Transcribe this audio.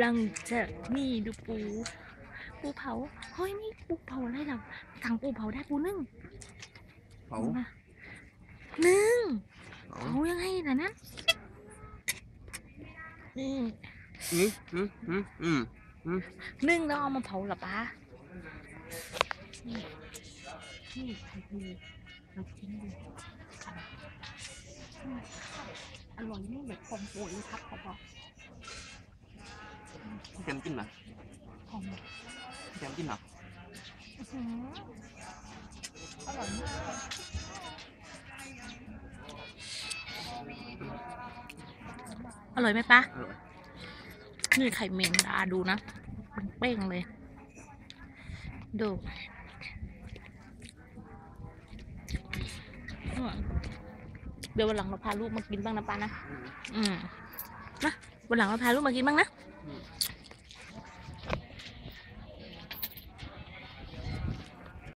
หลังจากนี่ดูปู ปูเผาเฮ้ยนี่ปูเผาอะไรหรอถังปูเผาได้ปูนึ่งเผามานึ่งเผาเผายังไงล่ะนะนี่อืมอืมอืมอืมนึ่งแล้วเอามาเผาเหรอป้านี่นี่ไข่ปูเรากินดูอืมอร่อยนี่แบบฟองโปรยเลยครับขอบอก แกมกินเหรอหอมแกมกินเหรออื้อหืออร่อยมากอร่อยไหมป้าอร่อยนี่ไข่เมงดาดูนะเป้งเลย ดูอืมเดี๋ยววันหลังเราพาลูกมากินบ้างนะป้านะ อืมนะวันหลังเราพาลูกมากินบ้างนะ